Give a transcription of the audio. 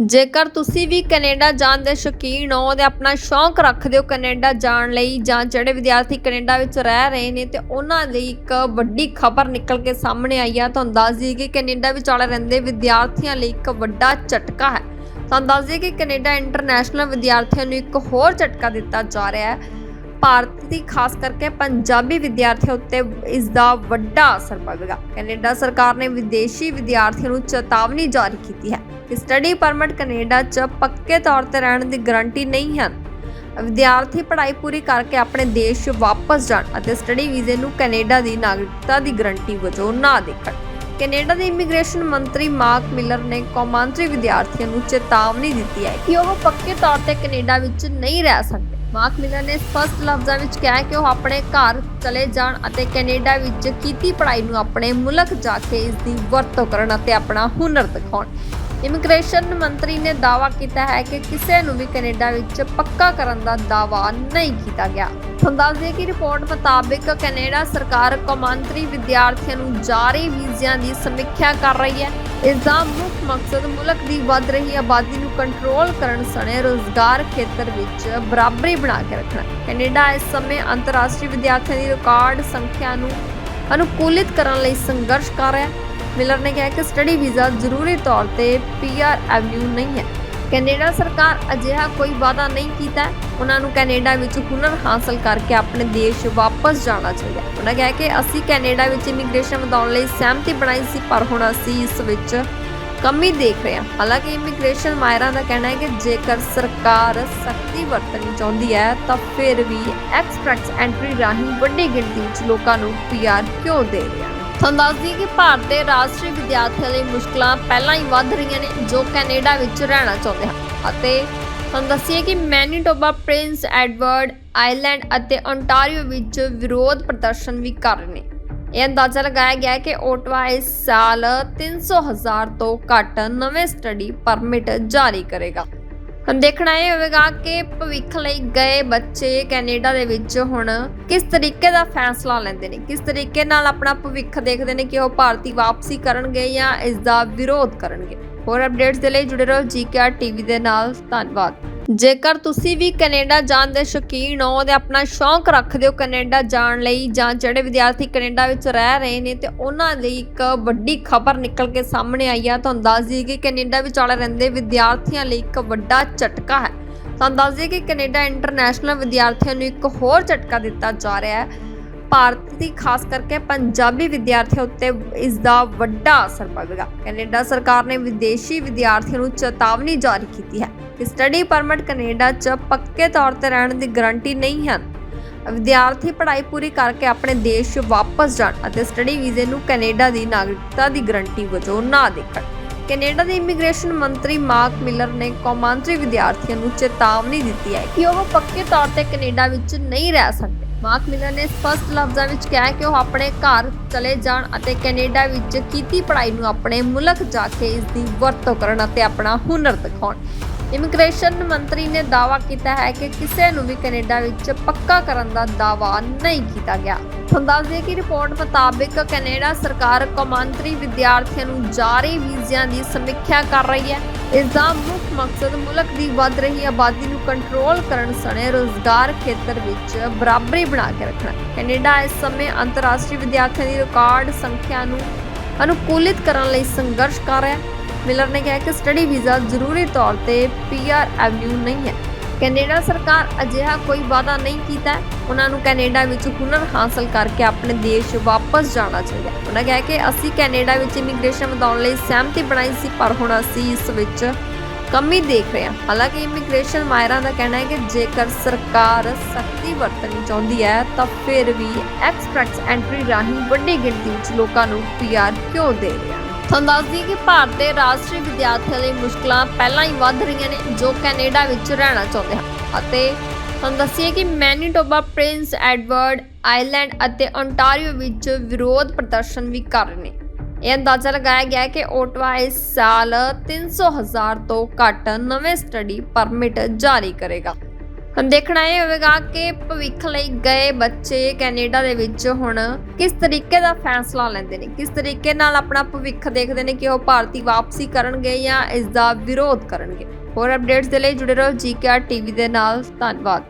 ਜੇਕਰ ਤੁਸੀਂ ਵੀ ਕੈਨੇਡਾ ਜਾਣ ਦੇ ਸ਼ੌਕੀਨ ਹੋ ਤੇ ਆਪਣਾ ਸ਼ੌਂਕ ਰੱਖਦੇ ਹੋ ਕੈਨੇਡਾ ਜਾਣ ਲਈ ਜਾਂ ਜਿਹੜੇ ਵਿਦਿਆਰਥੀ ਕੈਨੇਡਾ ਵਿੱਚ ਰਹਿ ਰਹੇ ਨੇ ਤੇ ਉਹਨਾਂ ਲਈ ਇੱਕ ਵੱਡੀ ਖਬਰ ਨਿਕਲ ਕੇ ਸਾਹਮਣੇ ਆਈ ਆ, ਤੁਹਾਨੂੰ ਦੱਸ ਦਈਏ ਕਿ ਕੈਨੇਡਾ ਵਿੱਚ ਵਾਲੇ ਰਹਿੰਦੇ ਵਿਦਿਆਰਥੀਆਂ ਲਈ ਇੱਕ ਵੱਡਾ ਝਟਕਾ ਹੈ। ਤੁਹਾਨੂੰ ਦੱਸ ਦਈਏ ਕਿ ਕੈਨੇਡਾ ਇੰਟਰਨੈਸ਼ਨਲ ਵਿਦਿਆਰਥੀਆਂ ਨੂੰ ਇੱਕ ਹੋਰ ਝਟਕਾ ਦਿੱਤਾ ਜਾ ਰਿਹਾ ਹੈ। ਭਾਰਤੀ ਖਾਸ ਕਰਕੇ ਪੰਜਾਬੀ ਵਿਦਿਆਰਥੀਆਂ ਉੱਤੇ ਇਸ ਦਾ ਵੱਡਾ ਅਸਰ ਪਵੇਗਾ। ਕੈਨੇਡਾ ਸਰਕਾਰ ਨੇ ਵਿਦੇਸ਼ੀ ਵਿਦਿਆਰਥੀਆਂ ਨੂੰ ਚੇਤਾਵਨੀ ਜਾਰੀ ਕੀਤੀ ਹੈ। ਸਟੱਡੀ ਪਰਮਿਟ ਕੈਨੇਡਾ 'ਚ ਪੱਕੇ ਤੌਰ ਤੇ ਰਹਿਣ ਦੀ ਗਾਰੰਟੀ ਨਹੀਂ ਹਨ। ਵਿਦਿਆਰਥੀ ਪੜ੍ਹਾਈ ਪੂਰੀ ਕਰਕੇ ਆਪਣੇ ਦੇਸ਼ ਵਾਪਸ ਜਾਣ ਅਤੇ ਸਟੱਡੀ ਵੀਜ਼ੇ ਨੂੰ ਕੈਨੇਡਾ ਦੀ ਨਾਗਰਿਕਤਾ ਦੀ ਗਾਰੰਟੀ ਵਜੋਂ ਨਾ ਦੇਖਣ। ਕੈਨੇਡਾ ਦੇ ਇਮੀਗ੍ਰੇਸ਼ਨ ਮੰਤਰੀ ਮਾਰਕ ਮਿਲਰ ਨੇ ਕੌਮਾਂਤਰੀ ਵਿਦਿਆਰਥੀਆਂ ਨੂੰ ਚੇਤਾਵਨੀ ਦਿੱਤੀ ਹੈ ਕਿ ਉਹ ਪੱਕੇ ਤੌਰ ਤੇ ਕੈਨੇਡਾ ਵਿੱਚ ਨਹੀਂ ਰਹਿ ਸਕਦੇ। ਮਾਰਕ ਮਿਲਰ ਨੇ ਸਪਸ਼ਟ ਲਫ਼ਜ਼ਾਂ ਵਿੱਚ ਕਿਹਾ ਕਿ ਉਹ ਆਪਣੇ ਘਰ ਚਲੇ ਜਾਣ ਅਤੇ ਕੈਨੇਡਾ ਵਿੱਚ ਕੀਤੀ ਪੜ੍ਹਾਈ ਨੂੰ ਆਪਣੇ ਮੁਲਕ ਜਾ ਕੇ ਇਸ ਦੀ ਵਰਤੋਂ ਕਰਨ ਅਤੇ ਆਪਣਾ ਹੁਨਰ ਦਿਖਾਉਣ। ਇਮੀਗ੍ਰੇਸ਼ਨ ਮੰਤਰੀ ਨੇ ਦਾਅਵਾ ਕੀਤਾ ਹੈ ਕਿ ਕਿਸੇ ਨੂੰ ਵੀ ਕੈਨੇਡਾ ਵਿੱਚ ਪੱਕਾ ਕਰਨ ਦਾ ਦਾਅਵਾ ਨਹੀਂ ਕੀਤਾ ਗਿਆ। ਤੁਹਾਨੂੰ ਦੱਸ ਕਿ ਰਿਪੋਰਟ ਮੁਤਾਬਕ ਕੈਨੇਡਾ ਸਰਕਾਰ ਕੌਮਾਂਤਰੀ ਵਿਦਿਆਰਥੀਆਂ ਨੂੰ ਜਾਰੀ ਵੀਜ਼ਿਆਂ ਦੀ ਸਮੀਖਿਆ ਕਰ ਰਹੀ ਹੈ। ਇਸ ਦਾ ਮੁੱਖ ਮਕਸਦ ਮੁਲਕ ਦੀ ਵੱਧ ਰਹੀ ਆਬਾਦੀ ਨੂੰ ਕੰਟਰੋਲ ਕਰਨ ਸਣੇ ਰੋਜ਼ਗਾਰ ਖੇਤਰ ਵਿੱਚ ਬਰਾਬਰੀ ਬਣਾ ਕੇ ਰੱਖਣਾ ਕੈਨੇਡਾ ਇਸ ਸਮੇਂ ਅੰਤਰਰਾਸ਼ਟਰੀ ਵਿਦਿਆਰਥੀਆਂ ਦੀ ਰਿਕਾਰਡ ਸੰਖਿਆ ਨੂੰ ਅਨੁਕੂਲਿਤ ਕਰਨ ਲਈ ਸੰਘਰਸ਼ ਕਰ ਰਿਹਾ ਹੈ। ਮਿਲਰ ਨੇ ਕਿਹਾ ਕਿ ਸਟੱਡੀ ਵੀਜ਼ਾ ਜ਼ਰੂਰੀ ਤੌਰ ਤੇ ਪੀਆਰ ਐਵਨਿਊ ਨਹੀਂ ਹੈ। ਕੈਨੇਡਾ ਸਰਕਾਰ ਅਜਿਹਾ ਕੋਈ ਵਾਅਦਾ ਨਹੀਂ ਕੀਤਾ ਉਹਨਾਂ ਨੂੰ ਕੈਨੇਡਾ ਵਿੱਚ ਹੁਨਰ ਹਾਸਲ ਕਰਕੇ ਆਪਣੇ ਦੇਸ਼ ਵਾਪਸ ਜਾਣਾ ਚਾਹੀਦਾ ਉਹਨਾਂ ਕਿਹਾ ਕਿ ਅਸੀਂ ਕੈਨੇਡਾ ਵਿੱਚ ਇਮੀਗ੍ਰੇਸ਼ਨ ਵਧਾਉਣ ਲਈ ਸਹਿਮਤੀ ਬਣਾਈ ਸੀ, ਪਰ ਹੁਣ ਅਸੀਂ ਇਸ ਵਿੱਚ ਕਮੀ ਦੇਖ ਰਹੇ ਹਾਂ। ਹਾਲਾਂਕਿ ਇਮੀਗ੍ਰੇਸ਼ਨ ਮਾਇਰਾਂ ਦਾ ਕਹਿਣਾ ਹੈ ਕਿ ਜੇਕਰ ਸਰਕਾਰ ਸਖਤੀ ਵਰਤਣੀ ਚਾਹੁੰਦੀ ਹੈ, ਤਾਂ ਫਿਰ ਵੀ ਐਕਸਪ੍ਰੈਸ ਐਂਟਰੀ ਰਾਹੀਂ ਵੱਡੀ ਗਿਣਤੀ ਵਿੱਚ ਲੋਕਾਂ ਨੂੰ ਪੀਆਰ ਕਿਉਂ ਦੇ ਰਿਹਾ ਹੈ ਤੁਹਾਨੂੰ ਦੱਸ ਦਈਏ ਕਿ ਭਾਰਤ ਦੇ ਰਾਸ਼ਟਰੀ ਵਿਦਿਆਰਥੀਆਂ ਲਈ ਮੁਸ਼ਕਲਾਂ ਪਹਿਲਾਂ ਹੀ ਵੱਧ ਰਹੀਆਂ ਨੇ, ਜੋ ਕੈਨੇਡਾ ਵਿੱਚ ਰਹਿਣਾ ਚਾਹੁੰਦੇ ਹਨ। ਅਤੇ ਤੁਹਾਨੂੰ ਦੱਸੀਏ ਕਿ ਮੈਨੀਟੋਬਾ, ਪ੍ਰਿੰਸ ਐਡਵਰਡ ਆਈਲੈਂਡ ਅਤੇ ਓਨਟਾਰੀਓ ਵਿੱਚ ਵਿਰੋਧ ਪ੍ਰਦਰਸ਼ਨ ਵੀ ਕਰ ਰਹੇ ਨੇ। ਇਹ ਅੰਦਾਜ਼ਾ ਲਗਾਇਆ ਗਿਆ ਹੈ ਕਿ ਓਟਵਾ ਇਸ ਸਾਲ 300 ਹਜ਼ਾਰ ਤੋਂ ਘੱਟ ਨਵੇਂ ਸਟੱਡੀ ਪਰਮਿਟ ਜਾਰੀ ਕਰੇਗਾ। ਹੁਣ ਦੇਖਣਾ ਇਹ ਹੋਵੇਗਾ ਕਿ ਭਵਿੱਖ ਲਈ ਗਏ ਬੱਚੇ ਕੈਨੇਡਾ ਦੇ ਵਿੱਚ ਹੁਣ ਕਿਸ ਤਰੀਕੇ ਦਾ ਫੈਸਲਾ ਲੈਂਦੇ ਨੇ, ਕਿਸ ਤਰੀਕੇ ਨਾਲ ਆਪਣਾ ਭਵਿੱਖ ਦੇਖਦੇ ਨੇ ਕਿ ਉਹ ਭਾਰਤੀ ਵਾਪਸੀ ਕਰਨਗੇ ਜਾਂ ਇਸ ਦਾ ਵਿਰੋਧ ਕਰਨਗੇ। ਹੋਰ ਅਪਡੇਟਸ ਦੇ ਲਈ ਜੁੜੇ ਰਹੋ ਜੀਕੇਆਰ ਟੀਵੀ ਦੇ ਨਾਲ। ਧੰਨਵਾਦ। ਜੇਕਰ ਤੁਸੀਂ ਵੀ ਕੈਨੇਡਾ ਜਾਣ ਦੇ ਸ਼ੌਕੀਨ ਹੋ ਤੇ ਆਪਣਾ ਸ਼ੌਂਕ ਰੱਖਦੇ ਹੋ ਕੈਨੇਡਾ ਜਾਣ ਲਈ ਜਾਂ ਜਿਹੜੇ ਵਿਦਿਆਰਥੀ ਕੈਨੇਡਾ ਵਿੱਚ ਰਹਿ ਰਹੇ ਨੇ ਤੇ ਉਹਨਾਂ ਲਈ ਇੱਕ ਵੱਡੀ ਖਬਰ ਨਿਕਲ ਕੇ ਸਾਹਮਣੇ ਆਈ ਆ, ਤੁਹਾਨੂੰ ਦੱਸ ਦਈਏ ਕਿ ਕੈਨੇਡਾ ਵਿੱਚ ਵਾਲੇ ਰਹਿੰਦੇ ਵਿਦਿਆਰਥੀਆਂ ਲਈ ਇੱਕ ਵੱਡਾ ਝਟਕਾ ਹੈ। ਤੁਹਾਨੂੰ ਦੱਸ ਦਈਏ ਕਿ ਕੈਨੇਡਾ ਇੰਟਰਨੈਸ਼ਨਲ ਵਿਦਿਆਰਥੀਆਂ ਨੂੰ ਇੱਕ ਹੋਰ ਝਟਕਾ ਦਿੱਤਾ ਜਾ ਰਿਹਾ ਹੈ। ਭਾਰਤੀ ਖਾਸ ਕਰਕੇ ਪੰਜਾਬੀ ਵਿਦਿਆਰਥੀਆਂ ਉੱਤੇ ਇਸ ਦਾ ਵੱਡਾ ਅਸਰ ਪਵੇਗਾ। ਕੈਨੇਡਾ ਸਰਕਾਰ ਨੇ ਵਿਦੇਸ਼ੀ ਵਿਦਿਆਰਥੀਆਂ ਨੂੰ ਚੇਤਾਵਨੀ ਜਾਰੀ ਕੀਤੀ ਹੈ। ਸਟੱਡੀ ਪਰਮਿਟ ਕੈਨੇਡਾ 'ਚ ਪੱਕੇ ਤੌਰ ਤੇ ਰਹਿਣ ਦੀ ਗਾਰੰਟੀ ਨਹੀਂ ਹੈ ਵਿਦਿਆਰਥੀ ਪੜ੍ਹਾਈ ਪੂਰੀ ਕਰਕੇ ਆਪਣੇ ਦੇਸ਼ ਵਾਪਸ ਜਾਣ ਅਤੇ ਸਟੱਡੀ ਵੀਜ਼ੇ ਨੂੰ ਕੈਨੇਡਾ ਦੀ ਨਾਗਰਿਕਤਾ ਦੀ ਗਾਰੰਟੀ ਵਜੋਂ ਨਾ ਦੇਖਣ। ਕੈਨੇਡਾ ਦੇ ਇਮੀਗ੍ਰੇਸ਼ਨ ਮੰਤਰੀ ਮਾਰਕ ਮਿਲਰ ਨੇ ਕੌਮਾਂਤਰੀ ਵਿਦਿਆਰਥੀਆਂ ਨੂੰ ਚੇਤਾਵਨੀ ਦਿੱਤੀ ਹੈ ਕਿ ਉਹ ਪੱਕੇ ਤੌਰ ਤੇ ਕੈਨੇਡਾ ਵਿੱਚ ਨਹੀਂ ਰਹਿ ਸਕਦੇ। ਮਾਰਕ ਮਿਲਰ ਨੇ ਸਪਸ਼ਟ ਲਫ਼ਜ਼ਾਂ ਵਿੱਚ ਕਿਹਾ ਕਿ ਉਹ ਆਪਣੇ ਘਰ ਚਲੇ ਜਾਣ ਅਤੇ ਕੈਨੇਡਾ ਵਿੱਚ ਕੀਤੀ ਪੜ੍ਹਾਈ ਨੂੰ ਆਪਣੇ ਮੁਲਕ ਜਾ ਕੇ ਇਸ ਦੀ ਵਰਤੋਂ ਕਰਨ ਅਤੇ ਆਪਣਾ ਹੁਨਰ ਦਿਖਾਉਣ। ਇਮੀਗ੍ਰੇਸ਼ਨ ਮੰਤਰੀ ਨੇ ਦਾਅਵਾ ਕੀਤਾ ਹੈ ਕਿ ਕਿਸੇ ਨੂੰ ਵੀ ਕੈਨੇਡਾ ਵਿੱਚ ਪੱਕਾ ਕਰਨ ਦਾ ਦਾਅਵਾ ਨਹੀਂ ਕੀਤਾ ਗਿਆ। ਤੁਹਾਨੂੰ ਕਿ ਰਿਪੋਰਟ ਮੁਤਾਬਕ ਕੈਨੇਡਾ ਸਰਕਾਰ ਕੌਮਾਂਤਰੀ ਵਿਦਿਆਰਥੀਆਂ ਨੂੰ ਜਾਰੀ ਵੀਜ਼ਿਆਂ ਦੀ ਸਮੀਖਿਆ ਕਰ ਰਹੀ ਹੈ। ਇਸ ਦਾ ਮੁੱਖ ਮਕਸਦ ਮੁਲਕ ਦੀ ਵੱਧ ਰਹੀ ਆਬਾਦੀ ਨੂੰ ਕੰਟਰੋਲ ਕਰਨ ਸਣੇ ਰੋਜ਼ਗਾਰ ਖੇਤਰ ਵਿੱਚ ਬਰਾਬਰੀ ਬਣਾ ਕੇ ਰੱਖਣਾ। ਕੈਨੇਡਾ ਇਸ ਸਮੇਂ ਅੰਤਰਰਾਸ਼ਟਰੀ ਵਿਦਿਆਰਥੀਆਂ ਦੀ ਰਿਕਾਰਡ ਸੰਖਿਆ ਨੂੰ ਅਨੁਕੂਲਿਤ ਕਰਨ ਲਈ ਸੰਘਰਸ਼ ਕਰ ਰਿਹਾ ਹੈ। ਮਿਲਰ ਨੇ ਕਿਹਾ ਕਿ ਸਟੱਡੀ ਵੀਜ਼ਾ ਜ਼ਰੂਰੀ ਤੌਰ ਤੇ ਪੀਆਰ ਐਵਨਿਊ ਨਹੀਂ ਹੈ। ਕੈਨੇਡਾ ਸਰਕਾਰ ਅਜਿਹਾ ਕੋਈ ਵਾਅਦਾ ਨਹੀਂ ਕੀਤਾ ਉਹਨਾਂ ਨੂੰ ਕੈਨੇਡਾ ਵਿੱਚ ਹੁਨਰ ਹਾਸਲ ਕਰਕੇ ਆਪਣੇ ਦੇਸ਼ ਵਾਪਸ ਜਾਣਾ ਚਾਹੀਦਾ ਉਹਨਾਂ ਕਿਹਾ ਕਿ ਅਸੀਂ ਕੈਨੇਡਾ ਵਿੱਚ ਇਮੀਗ੍ਰੇਸ਼ਨ ਵਧਾਉਣ ਲਈ ਸਹਿਮਤੀ ਬਣਾਈ ਸੀ, ਪਰ ਹੁਣ ਅਸੀਂ ਇਸ ਵਿੱਚ ਕਮੀ ਦੇਖ ਰਹੇ ਹਾਂ। ਹਾਲਾਂਕਿ ਇਮੀਗ੍ਰੇਸ਼ਨ ਮਾਇਰਾਂ ਦਾ ਕਹਿਣਾ ਹੈ ਕਿ ਜੇਕਰ ਸਰਕਾਰ ਸਖਤੀ ਵਰਤਣੀ ਚਾਹੁੰਦੀ ਹੈ, ਤਾਂ ਫਿਰ ਵੀ ਐਕਸਪ੍ਰੈਸ ਐਂਟਰੀ ਰਾਹੀਂ ਵੱਡੀ ਗਿਣਤੀ ਵਿੱਚ ਲੋਕਾਂ ਨੂੰ ਪੀਆਰ ਕਿਉਂ ਦੇ ਰਿਹਾ ਹੈ? ਤੁਹਾਨੂੰ ਦੱਸ ਦਈਏ ਕਿ ਭਾਰਤ ਦੇ ਰਾਸ਼ਟਰੀ ਵਿਦਿਆਰਥੀਆਂ ਲਈ ਮੁਸ਼ਕਲਾਂ ਪਹਿਲਾਂ ਹੀ ਵੱਧ ਰਹੀਆਂ ਨੇ ਜੋ ਕੈਨੇਡਾ ਵਿੱਚ ਰਹਿਣਾ ਚਾਹੁੰਦੇ ਹਨ। ਅਤੇ ਤੁਹਾਨੂੰ ਦੱਸੀਏ ਕਿ ਮੈਨੀਟੋਬਾ, ਪ੍ਰਿੰਸ ਐਡਵਰਡ ਆਈਲੈਂਡ ਅਤੇ ਓਨਟਾਰੀਓ ਵਿੱਚ ਵਿਰੋਧ ਪ੍ਰਦਰਸ਼ਨ ਵੀ ਕਰ ਰਹੇ ਨੇ। ਇਹ ਅੰਦਾਜ਼ਾ ਲਗਾਇਆ ਗਿਆ ਹੈ ਕਿ ਓਟਵਾ ਇਸ ਸਾਲ 300 ਹਜ਼ਾਰ ਤੋਂ ਘੱਟ ਨਵੇਂ ਸਟੱਡੀ ਪਰਮਿਟ ਜਾਰੀ ਕਰੇਗਾ। ਹੁਣ ਦੇਖਣਾ ਇਹ ਹੋਵੇਗਾ ਕਿ ਭਵਿੱਖ ਲਈ ਗਏ ਬੱਚੇ ਕੈਨੇਡਾ ਦੇ ਵਿੱਚ ਹੁਣ ਕਿਸ ਤਰੀਕੇ ਦਾ ਫੈਸਲਾ ਲੈਂਦੇ ਨੇ? ਕਿਸ ਤਰੀਕੇ ਨਾਲ ਆਪਣਾ ਭਵਿੱਖ ਦੇਖਦੇ ਨੇ ਕਿ ਉਹ ਭਾਰਤੀ ਵਾਪਸੀ ਕਰਨਗੇ ਜਾਂ ਇਸ ਦਾ ਵਿਰੋਧ ਕਰਨਗੇ? ਹੋਰ ਅਪਡੇਟਸ ਦੇ ਲਈ ਜੁੜੇ ਰਹੋ ਜੀਕੇ ਟੀਵੀ ਦੇ ਨਾਲ। ਧੰਨਵਾਦ।